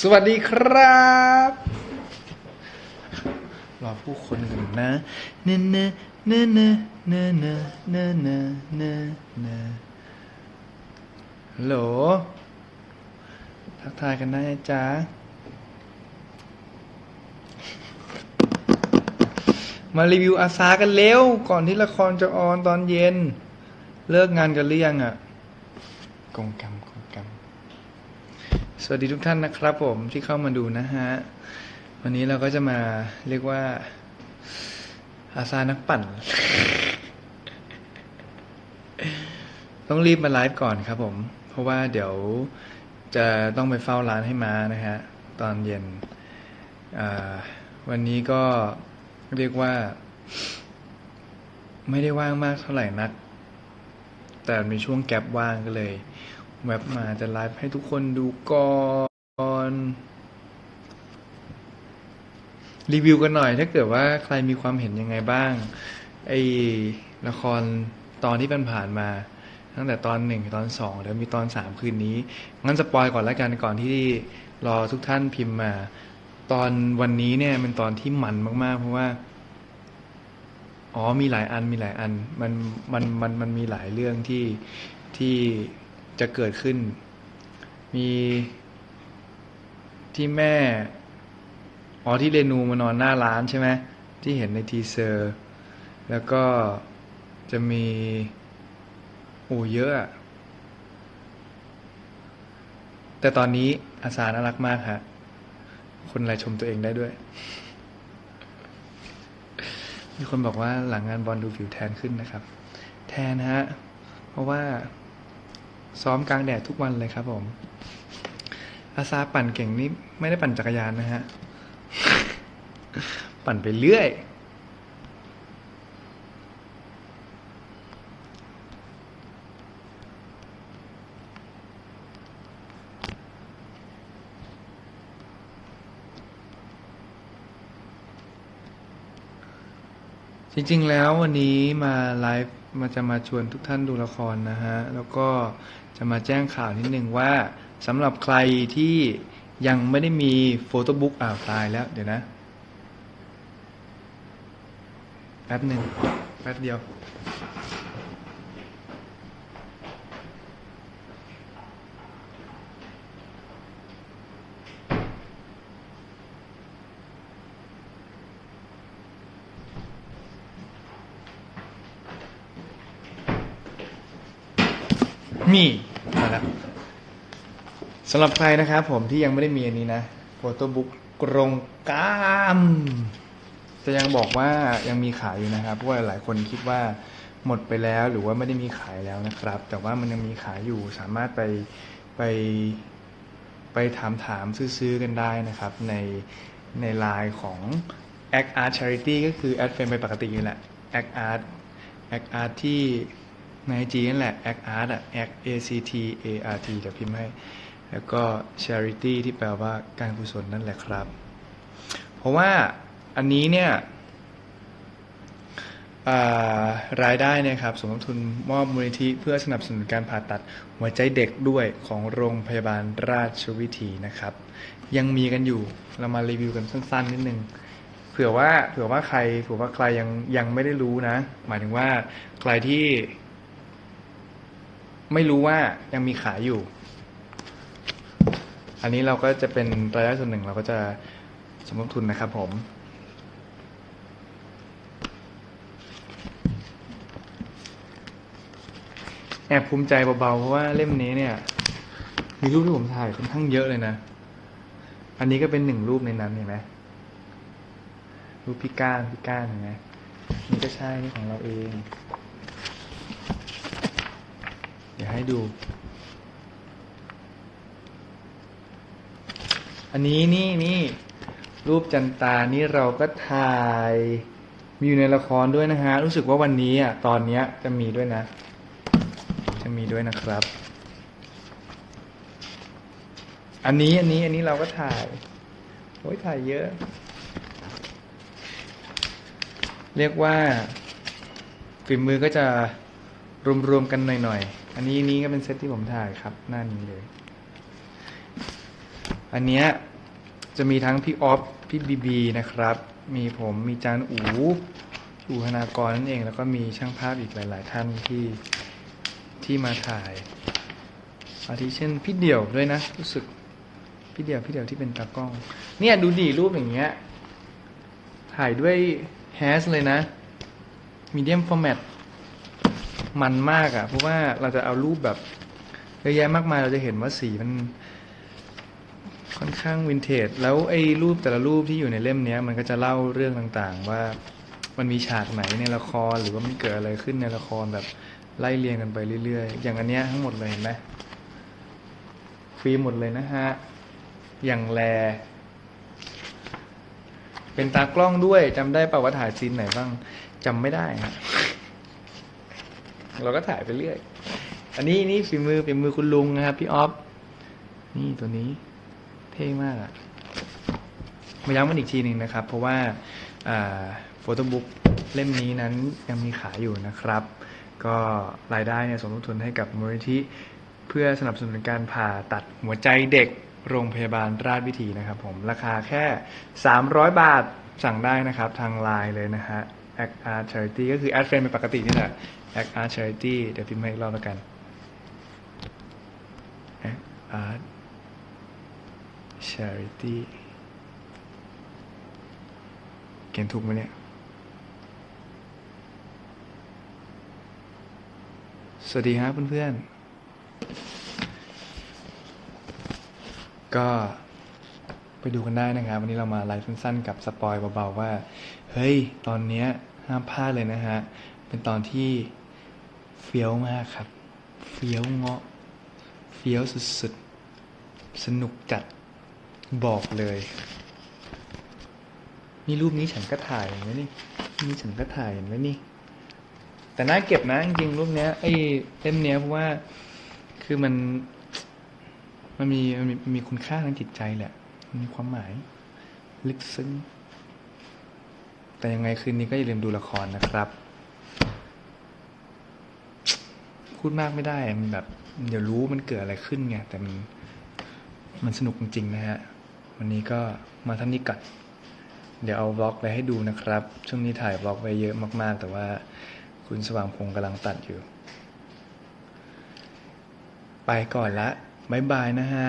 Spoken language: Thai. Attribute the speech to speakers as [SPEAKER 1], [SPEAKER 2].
[SPEAKER 1] สวัสดีครับรอผู้คนกันนะเนเนเนเนเนเนเนเนเนเนฮัลโหลทักทายกันได้นะจ๊ะมารีวิวอาซากันเร็ว ก่อนที่ละครจะออนตอนเย็น เลิกงานกันหรือยังอะกงกรรมกงกรรม สวัสดีทุกท่านนะครับผมที่เข้ามาดูนะฮะ วันนี้เราก็จะมาเรียกว่า อาซานักปั่น ต้องรีบมาไลฟ์ก่อนครับผม เพราะว่าเดี๋ยวจะต้องไปเฝ้าร้านให้มานะฮะ ตอนเย็น วันนี้ก็เรียกว่า ไม่ได้ว่างมากเท่าไหร่นัก แต่มีช่วงแกลบว่างก็เลย แวบมาจะไลฟ์ให้ทุกคนดูก่อน รีวิวกันหน่อย ถ้าเกิดว่าใครมีความเห็นยังไงบ้าง ไอ้ละครตอนที่มันผ่านมา ตั้งแต่ตอนหนึ่งตอนสองแล้วมีตอนสามคืนนี้ งั้นสปอยก่อนแล้วกันก่อนที่รอทุกท่านพิมพ์มา ตอนวันนี้เนี่ยเป็นตอนที่มันมากๆ เพราะว่าอ๋อมีหลายอันมีหลายอัน มันมันมันมันมีหลายเรื่องที่ที่ จะเกิดขึ้น มีที่แม่ อ๋อที่เรนูมานอนหน้าร้านใช่ไหมที่เห็นในทีเซอร์ แล้วก็จะมีโอ้เยอะ แต่ตอนนี้อาสาน่ารักมากฮะคนอะไรชมตัวเองได้ด้วย มีคนบอกว่าหลังงานบอลดูผิวแทนขึ้นนะครับ แทนฮะ เพราะว่า ซ้อมกลางแดดทุกวันเลยครับผมอาซาปั่นเก่งนี่ไม่ได้ปั่นจักรยานนะฮะ ปั่นไปเรื่อยจริงๆ แล้ววันนี้มาไลฟ์ มาจะมาชวนทุกท่านดูละครนะฮะ แล้วก็จะมาแจ้งข่าวนิดนึงว่าสำหรับใครที่ยังไม่ได้มีโฟโต้บุ๊กอ่าวตายแล้ว เดี๋ยวนะ แป๊บหนึ่งแป๊บเดียว มีมาแล้วสำหรับใครนะครับผมที่ยังไม่ได้มีอันนี้นะโฟโต้บุ๊กกรงกล้ามจะยังบอกว่ายังมีขายอยู่นะครับเพราะว่าหลายคนคิดว่าหมดไปแล้วหรือว่าไม่ได้มีขายแล้วนะครับ แต่ว่ามันยังมีขายอยู่สามารถไปไปไปถามถามซื้อๆกันได้นะครับ ในในไลน์ของ Act Art Charity ก็คือแอดเฟนไปปกตินี่แหละ Act Art Act Art ที่ ในไอจีนั่นแหละ act art อะ act a c t a r t เดี๋ยวพิมพ์ให้ แล้วก็ charity ที่แปลว่าการกุศลนั่นแหละครับ เพราะว่าอันนี้เนี่ยรายได้เนะครับสมทบทุนมอบมูลนิธิเพื่อสนับสนุนการผ่าตัดหัวใจเด็กด้วยของโรงพยาบาลราชวิถีนะครับ ยังมีกันอยู่เรามารีวิวกันสั้นๆนิดนึงเผื่อว่าเผื่อว่าใครเผื่อว่าใครยังยังไม่ได้รู้นะ หมายถึงว่าใครที่ ไม่รู้ว่ายังมีขายอยู่ อันนี้เราก็จะเป็นรายได้ส่วนหนึ่งเราก็จะสมทบทุนนะครับผม แอบภูมิใจเบาๆ เพราะว่าเล่มนี้เนี่ย มีรูปที่ผมถ่ายค่อนข้างเยอะเลยนะ อันนี้ก็เป็นหนึ่งรูปในนั้นเห็นไหมรูปพี่ก้านพี่ก้านเห็นไหมนี่ก็ใช่นี่ของเราเอง เดี๋ยวให้ดู อันนี้นี่นี่รูปจันตานี่เราก็ถ่าย มีอยู่ในละครด้วยนะฮะ รู้สึกว่าวันนี้อะตอนเนี้ยจะมีด้วยนะ จะมีด้วยนะครับ อันนี้อันนี้อันนี้เราก็ถ่ายโอ้ยถ่ายเยอะ เรียกว่าฝีมือก็จะรวมๆกันหน่อยๆ อันนี้นี้ก็เป็นเซตที่ผมถ่ายครับ หน้านี้เลย อันเนี้ยจะมีทั้งพี่ออฟพี่บีบีนะครับ มีผมมีจานอูอูธนากรนั่นเอง แล้วก็มีช่างภาพอีกหลาย ๆ ท่านที่ที่มาถ่ายอาทิเช่นพี่เดี่ยวด้วยนะ รู้สึกพี่เดี่ยวพี่เดี่ยวที่เป็นตากล้อง เนี่ยดูดีรูปอย่างเงี้ยถ่ายด้วยแฮชเลยนะมีเดียมฟอร์แมต มันมากอะ่ะ เพราะว่าเราจะเอารูปแบบเยอะแยะมากมายเราจะเห็นว่าสีมัน ค่อนข้างวินเทจ แล้วไอ้รูปแต่ละรูปที่อยู่ในเล่มเนี้ย มันก็จะเล่าเรื่องต่างๆ ว่ามันมีฉากไหนในละครหรือว่ามันเกิดอะไรขึ้นในละครแบบไล่เรียงกันไปเรื่อยๆ อย่างอันเนี้ยทั้งหมดเลยเห็นไหมฟรีหมดเลยนะฮะ อย่างแล เป็นตากล้องด้วยจำได้ป่าว่าถ่ายซีนไหนบ้างจำไม่ได้ฮะ เราก็ถ่ายไปเรื่อย อันนี้นี่ฝีมือฝีมือคุณลุงนะครับ พี่ออฟนี่ตัวนี้ เท่มากอะมาย้ำกันอีกทีหนึ่งนะครับ เพราะว่าโฟโต้บุ๊กเล่มนี้นั้นยังมีขายอยู่นะครับ ก็รายได้เนี่ยสมทบทุนให้กับมูลนิธิเพื่อสนับสนุนการผ่าตัดหัวใจเด็กโรงพยาบาลราชวิถีนะครับผมราคาแค่ 300 บาทสั่งได้นะครับ ทางไลน์เลยนะฮะ Act Art Charity ก็คือแอดเฟรนเป็นปกตินี่แหละ Act Art Charity เดี๋ยวพิมพ์ให้อีกรอบแล้วกัน Act Art Charity เขียนถูกไหมเนี่ย สวัสดีครับเพื่อนๆ ก็ ไปดูกันได้นะครับ วันนี้เรามาไลฟ์สั้นๆ กับสปอยเบาๆว่า เฮ้ย ตอนเนี้ยห้ามพลาดเลยนะฮะ เป็นตอนที่เฟี้ยวมากครับ เฟี้ยวเงาะ เฟี้ยวสุดๆ สนุกจัด บอกเลย นี่รูปนี้ฉันก็ถ่ายเห็นไหมนี่ นี่ฉันก็ถ่ายเห็นไหมนี่ แต่น่าเก็บนะจริงๆรูปเนี้ย ไอ้เล่มเนี้ยเพราะว่า คือมัน มันมีมันมีมันมีคุณค่าทางจิตใจแหละ มีความหมาย ลึกซึ้ง แต่ยังไงคืนนี้ก็อย่าลืมดูละครนะครับ พูดมากไม่ได้มันแบบ เดี๋ยวรู้มันเกิดอะไรขึ้นไง แต่มัน มันสนุกจริงๆนะฮะ วันนี้ก็มาท่านนี้ก่อนเดี๋ยวเอาบล็อกไว้ให้ดูนะครับ ช่วงนี้ถ่ายบล็อกไว้เยอะมาก ๆ แต่ว่าคุณสว่างพงษ์กำลังตัดอยู่ ไปก่อนละบ๊ายบายนะฮะ